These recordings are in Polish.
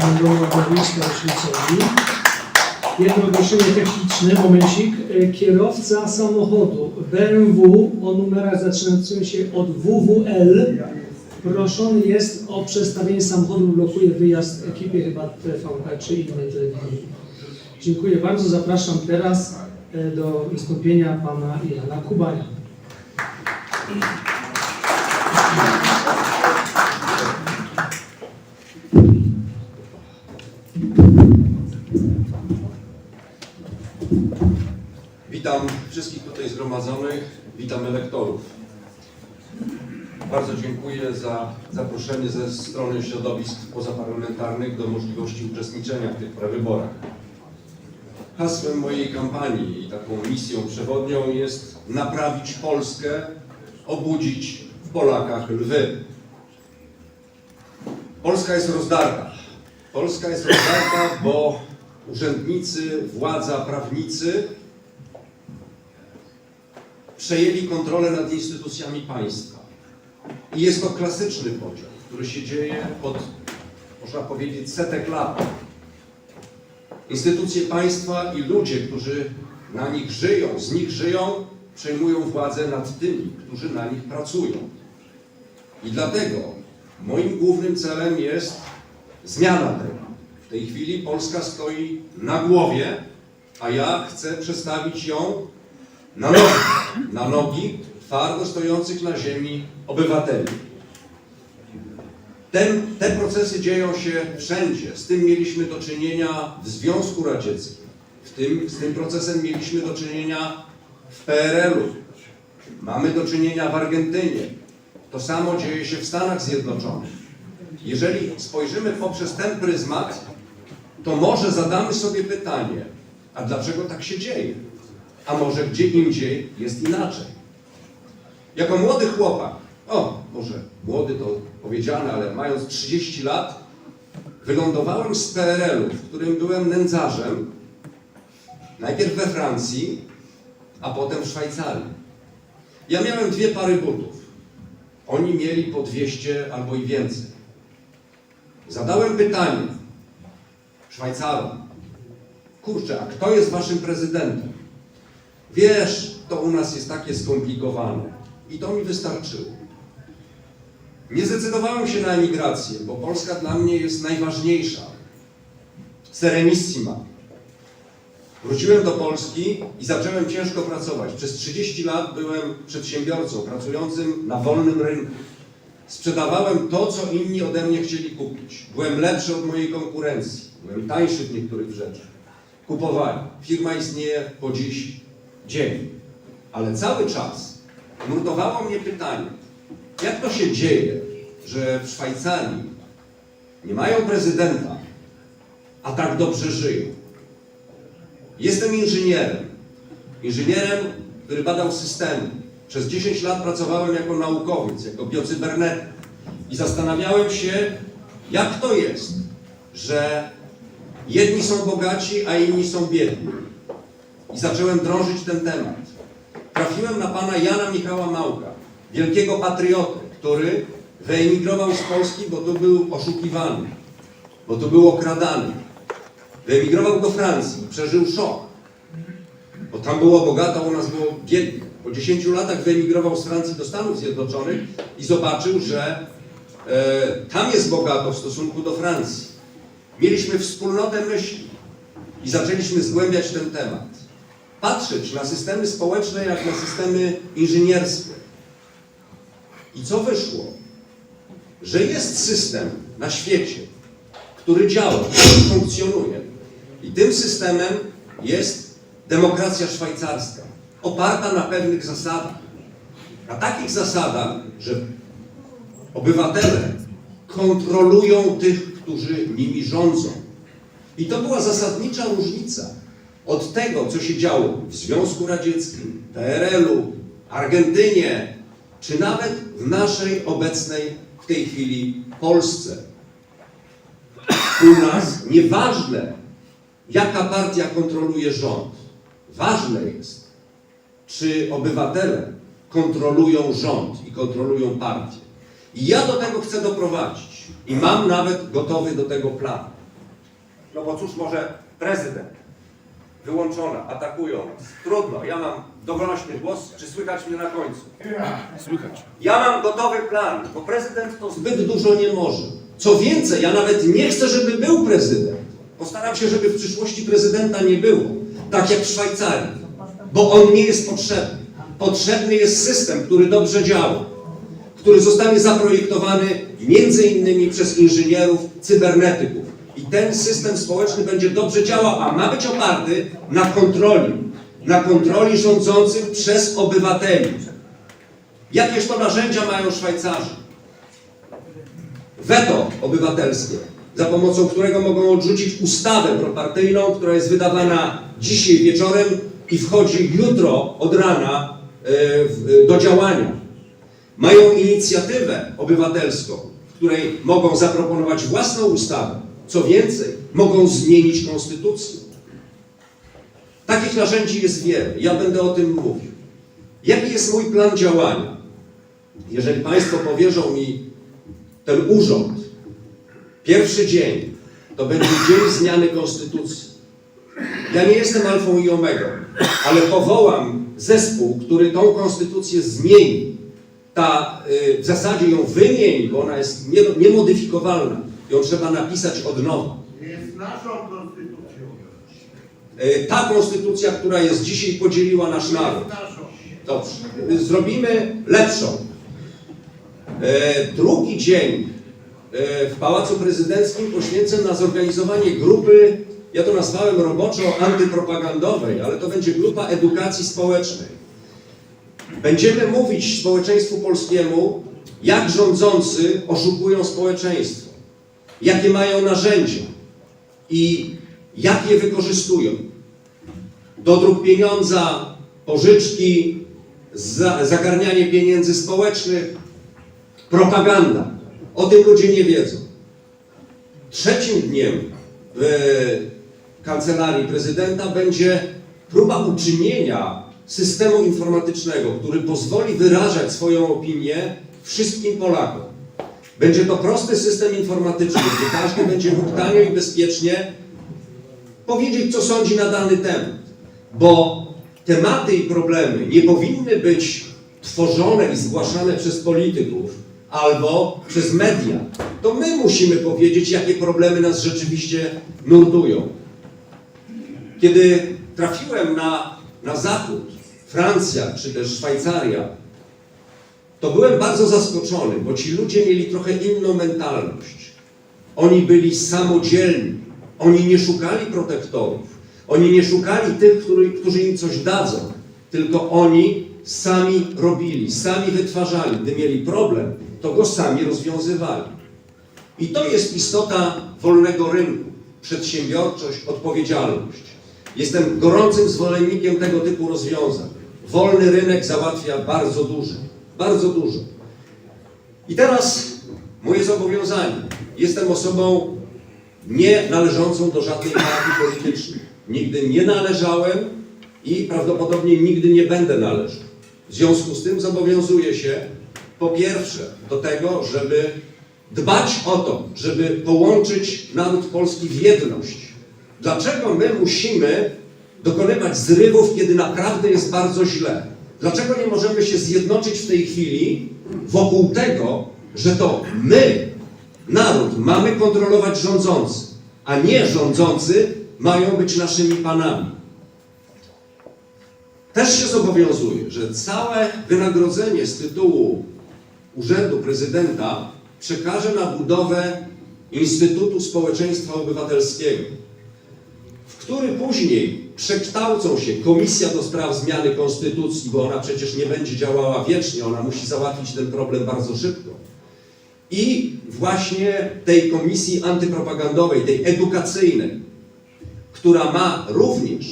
panu Ładowiska Szwajcarii. Jedno ogłoszenie techniczne, momencik. E, Kierowca samochodu BMW o numerach zaczynających się od WWL proszony jest o przestawienie samochodu, blokuje wyjazd ekipie chyba TVP czy innej telewizji. Dziękuję bardzo. Zapraszam teraz e, do wystąpienia pana Jana Kubania. Wszystkich tutaj zgromadzonych, witam elektorów. Bardzo dziękuję za zaproszenie ze strony środowisk pozaparlamentarnych do możliwości uczestniczenia w tych prawyborach. Hasłem mojej kampanii i taką misją przewodnią jest naprawić Polskę, obudzić w Polakach lwy. Polska jest rozdarta. Polska jest rozdarta, bo urzędnicy, władza, prawnicy przejęli kontrolę nad instytucjami państwa. I jest to klasyczny podział, który się dzieje od, można powiedzieć, setek lat. Instytucje państwa i ludzie, którzy na nich żyją, z nich żyją, przejmują władzę nad tymi, którzy na nich pracują. I dlatego moim głównym celem jest zmiana tego. W tej chwili Polska stoi na głowie, a ja chcę przestawić ją na nogi, na nogi twardo stojących na ziemi obywateli. Ten, te procesy dzieją się wszędzie. Z tym mieliśmy do czynienia w Związku Radzieckim. W tym, z tym procesem mieliśmy do czynienia w PRL-u. Mamy do czynienia w Argentynie. To samo dzieje się w Stanach Zjednoczonych. Jeżeli spojrzymy poprzez ten pryzmat, to może zadamy sobie pytanie, a dlaczego tak się dzieje? A może gdzie indziej jest inaczej? Jako młody chłopak, o, może młody to powiedziane, ale mając 30 lat, wylądowałem z PRL-u, w którym byłem nędzarzem, najpierw we Francji, a potem w Szwajcarii. Ja miałem dwie pary butów. Oni mieli po 200 albo i więcej. Zadałem pytanie Szwajcarom. Kurczę, a kto jest waszym prezydentem? Wiesz, to u nas jest takie skomplikowane. I to mi wystarczyło. Nie zdecydowałem się na emigrację, bo Polska dla mnie jest najważniejsza. Serenissima. Wróciłem do Polski i zacząłem ciężko pracować. Przez 30 lat byłem przedsiębiorcą, pracującym na wolnym rynku. Sprzedawałem to, co inni ode mnie chcieli kupić. Byłem lepszy od mojej konkurencji. Byłem tańszy w niektórych rzeczach. Kupowali. Firma istnieje po dziś dzień. Ale cały czas nurtowało mnie pytanie, jak to się dzieje, że w Szwajcarii nie mają prezydenta, a tak dobrze żyją. Jestem inżynierem. Inżynierem, który badał systemy. Przez 10 lat pracowałem jako naukowiec, jako biocybernetyk. I zastanawiałem się, jak to jest, że jedni są bogaci, a inni są biedni. I zacząłem drążyć ten temat. Trafiłem na pana Jana Michała Małka, wielkiego patriotę, który wyemigrował z Polski, bo tu był oszukiwany, bo tu był okradany. Wyemigrował do Francji przeżył szok, bo tam było bogato, u nas było biednie. Po 10 latach wyemigrował z Francji do Stanów Zjednoczonych i zobaczył, że e, tam jest bogato w stosunku do Francji. Mieliśmy wspólnotę myśli i zaczęliśmy zgłębiać ten temat. Patrzeć na systemy społeczne jak na systemy inżynierskie. I co wyszło? Że jest system na świecie, który działa, który funkcjonuje. I tym systemem jest demokracja szwajcarska, oparta na pewnych zasadach. Na takich zasadach, że obywatele kontrolują tych, którzy nimi rządzą. I to była zasadnicza różnica od tego, co się działo w Związku Radzieckim, PRL-u, Argentynie, czy nawet w naszej obecnej w tej chwili Polsce. U nas nieważne, jaka partia kontroluje rząd. Ważne jest, czy obywatele kontrolują rząd i kontrolują partię. I ja do tego chcę doprowadzić. I mam nawet gotowy do tego plan. No bo cóż może prezydent? Wyłączona, atakują. Trudno, ja mam donośny głos, czy słychać mnie na końcu? Słychać. Ja mam gotowy plan, bo prezydent to zbyt dużo nie może. Co więcej, ja nawet nie chcę, żeby był prezydent. Postaram się, żeby w przyszłości prezydenta nie było. Tak jak w Szwajcarii. Bo on nie jest potrzebny. Potrzebny jest system, który dobrze działa. Który zostanie zaprojektowany między innymi przez inżynierów, cybernetyków. I ten system społeczny będzie dobrze działał, a ma być oparty na kontroli. Na kontroli rządzących przez obywateli. Jakież to narzędzia mają Szwajcarzy? Weto obywatelskie, za pomocą którego mogą odrzucić ustawę propartyjną, która jest wydawana dzisiaj wieczorem i wchodzi jutro od rana e, w- do działania. Mają inicjatywę obywatelską, w której mogą zaproponować własną ustawę. Co więcej, mogą zmienić konstytucję. Takich narzędzi jest wiele. Ja będę o tym mówił. Jaki jest mój plan działania? Jeżeli Państwo powierzą mi ten urząd, pierwszy dzień, to będzie dzień zmiany konstytucji. Ja nie jestem alfą i omegą, ale powołam zespół, który tą konstytucję zmieni. Ta, y, w zasadzie ją wymieni, bo ona jest nie- niemodyfikowalna. Ją trzeba napisać od nowa. Jest naszą konstytucją. Y, Ta konstytucja, która jest dzisiaj, podzieliła nasz naród. Dobrze. Zrobimy lepszą. E, drugi dzień e, w Pałacu Prezydenckim poświęcę na zorganizowanie grupy, ja to nazwałem roboczo antypropagandowej, ale to będzie grupa edukacji społecznej. Będziemy mówić społeczeństwu polskiemu, jak rządzący oszukują społeczeństwo, jakie mają narzędzia i jak je wykorzystują dodruk pieniądza, pożyczki, za, zagarnianie pieniędzy społecznych, propaganda. O tym ludzie nie wiedzą. Trzecim dniem w kancelarii prezydenta będzie próba uczynienia systemu informatycznego, który pozwoli wyrażać swoją opinię wszystkim Polakom. Będzie to prosty system informatyczny, gdzie każdy będzie mógł tanio i bezpiecznie powiedzieć, co sądzi na dany temat. Bo tematy i problemy nie powinny być tworzone i zgłaszane przez polityków albo przez media. To my musimy powiedzieć, jakie problemy nas rzeczywiście nurtują. Kiedy trafiłem na, na zachód, Francja czy też Szwajcaria, to byłem bardzo zaskoczony, bo ci ludzie mieli trochę inną mentalność. Oni byli samodzielni. Oni nie szukali protektorów. Oni nie szukali tych, który, którzy im coś dadzą. Tylko oni sami robili, sami wytwarzali. Gdy mieli problem, to go sami rozwiązywali. I to jest istota wolnego rynku. Przedsiębiorczość, odpowiedzialność. Jestem gorącym zwolennikiem tego typu rozwiązań. Wolny rynek załatwia bardzo dużo. Bardzo dużo. I teraz moje zobowiązanie. Jestem osobą nie należącą do żadnej partii politycznej. Nigdy nie należałem i prawdopodobnie nigdy nie będę należał. W związku z tym zobowiązuję się po pierwsze do tego, żeby dbać o to, żeby połączyć naród polski w jedność. Dlaczego my musimy dokonywać zrywów, kiedy naprawdę jest bardzo źle? Dlaczego nie możemy się zjednoczyć w tej chwili wokół tego, że to my, naród, mamy kontrolować rządzący, a nie rządzący mają być naszymi panami? Też się zobowiązuję, że całe wynagrodzenie z tytułu Urzędu Prezydenta przekażę na budowę Instytutu Społeczeństwa Obywatelskiego, który później przekształcą się Komisja do Spraw Zmiany Konstytucji, bo ona przecież nie będzie działała wiecznie, ona musi załatwić ten problem bardzo szybko. I właśnie tej komisji antypropagandowej, tej edukacyjnej, która ma również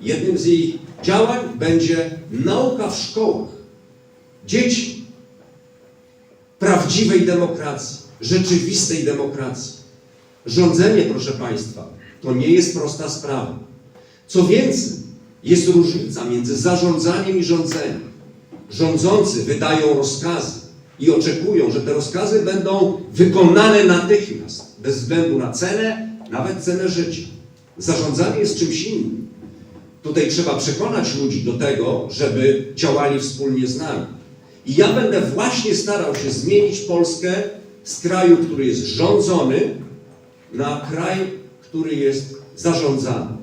jednym z jej działań będzie nauka w szkołach dzieci prawdziwej demokracji, rzeczywistej demokracji. Rządzenie, proszę Państwa, to nie jest prosta sprawa. Co więcej, jest różnica między zarządzaniem i rządzeniem. Rządzący wydają rozkazy i oczekują, że te rozkazy będą wykonane natychmiast, bez względu na cenę nawet cenę życia. Zarządzanie jest czymś innym. Tutaj trzeba przekonać ludzi do tego, żeby działali wspólnie z nami. I ja będę właśnie starał się zmienić Polskę z kraju, który jest rządzony, na kraj, który jest zarządzany.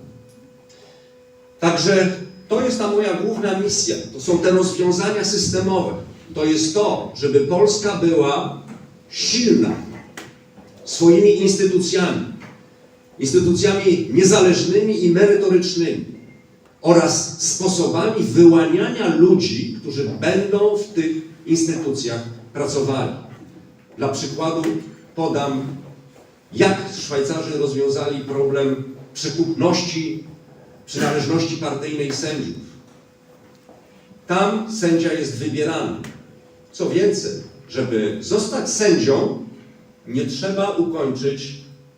Także to jest ta moja główna misja. To są te rozwiązania systemowe. To jest to, żeby Polska była silna swoimi instytucjami. Instytucjami niezależnymi i merytorycznymi oraz sposobami wyłaniania ludzi, którzy będą w tych instytucjach pracowali. Dla przykładu podam, jak Szwajcarzy rozwiązali problem przekupności przynależności partyjnej sędziów. Tam sędzia jest wybierany. Co więcej, żeby zostać sędzią, nie trzeba ukończyć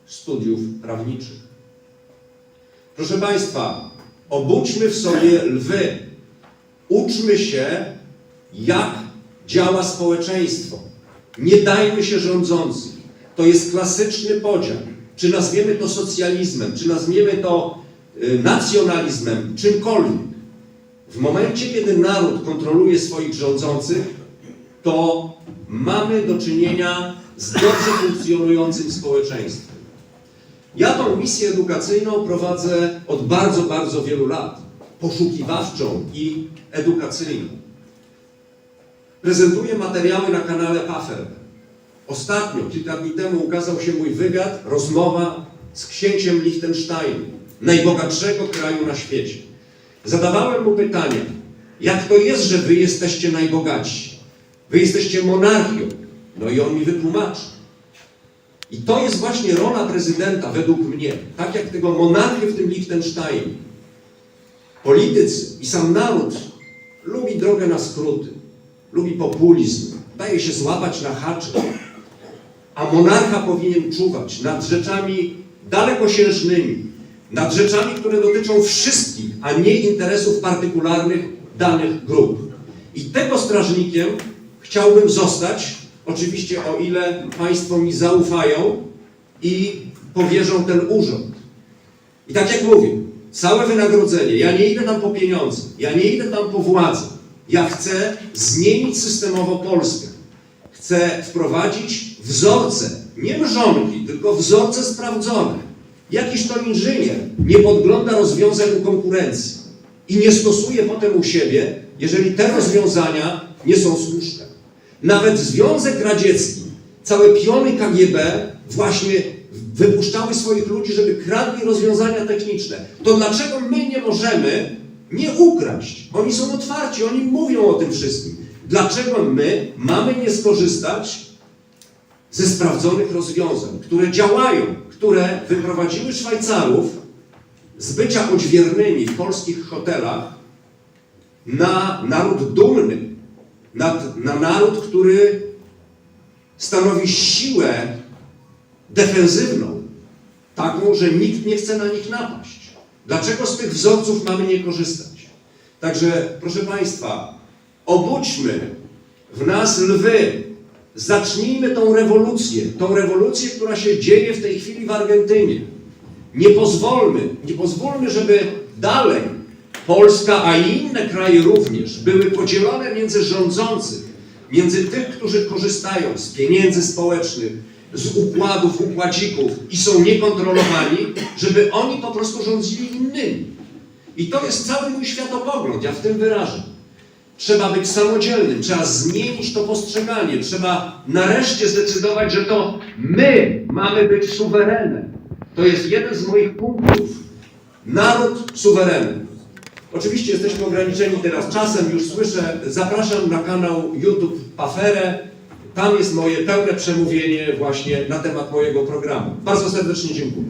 studiów prawniczych. Proszę Państwa, obudźmy w sobie lwy. Uczmy się, jak działa społeczeństwo. Nie dajmy się rządzącym. To jest klasyczny podział. Czy nazwiemy to socjalizmem, czy nazwiemy to y, nacjonalizmem, czymkolwiek. W momencie, kiedy naród kontroluje swoich rządzących, to mamy do czynienia z dobrze funkcjonującym społeczeństwem. Ja tą misję edukacyjną prowadzę od bardzo, bardzo wielu lat. Poszukiwawczą i edukacyjną. Prezentuję materiały na kanale Pafer. Ostatnio, kilka dni temu, ukazał się mój wywiad, rozmowa z księciem Liechtensteinu, najbogatszego kraju na świecie. Zadawałem mu pytanie, jak to jest, że wy jesteście najbogatsi? Wy jesteście monarchią. No i on mi wytłumaczył. I to jest właśnie rola prezydenta według mnie, tak jak tego monarchy w tym Liechtensteinie. Politycy i sam naród lubi drogę na skróty, lubi populizm, daje się złapać na haczyk. A monarcha powinien czuwać nad rzeczami dalekosiężnymi, nad rzeczami, które dotyczą wszystkich, a nie interesów partykularnych danych grup. I tego strażnikiem chciałbym zostać, oczywiście o ile Państwo mi zaufają i powierzą ten urząd. I tak jak mówię, całe wynagrodzenie, ja nie idę tam po pieniądze, ja nie idę tam po władzę. Ja chcę zmienić systemowo Polskę. Chcę wprowadzić wzorce, nie mrzonki, tylko wzorce sprawdzone. Jakiś to inżynier nie podgląda rozwiązań u konkurencji i nie stosuje potem u siebie, jeżeli te rozwiązania nie są słuszne. Nawet Związek Radziecki, całe piony KGB właśnie wypuszczały swoich ludzi, żeby kradli rozwiązania techniczne. To dlaczego my nie możemy nie ukraść? Oni są otwarci, oni mówią o tym wszystkim. Dlaczego my mamy nie skorzystać ze sprawdzonych rozwiązań, które działają, które wyprowadziły Szwajcarów z bycia odźwiernymi w polskich hotelach na naród dumny, na, na naród, który stanowi siłę defensywną, taką, że nikt nie chce na nich napaść. Dlaczego z tych wzorców mamy nie korzystać? Także, proszę Państwa, obudźmy w nas lwy, zacznijmy tą rewolucję, tą rewolucję, która się dzieje w tej chwili w Argentynie. Nie pozwólmy, nie pozwólmy, żeby dalej Polska, a i inne kraje również były podzielone między rządzących, między tych, którzy korzystają z pieniędzy społecznych, z układów, układzików i są niekontrolowani, żeby oni po prostu rządzili innymi. I to jest cały mój światopogląd, ja w tym wyrażam. Trzeba być samodzielnym, trzeba zmienić to postrzeganie, trzeba nareszcie zdecydować, że to my mamy być suwerenem. To jest jeden z moich punktów. Naród suwerenem. Oczywiście jesteśmy ograniczeni teraz czasem, już słyszę, zapraszam na kanał YouTube Paferę. Tam jest moje pełne przemówienie właśnie na temat mojego programu. Bardzo serdecznie dziękuję.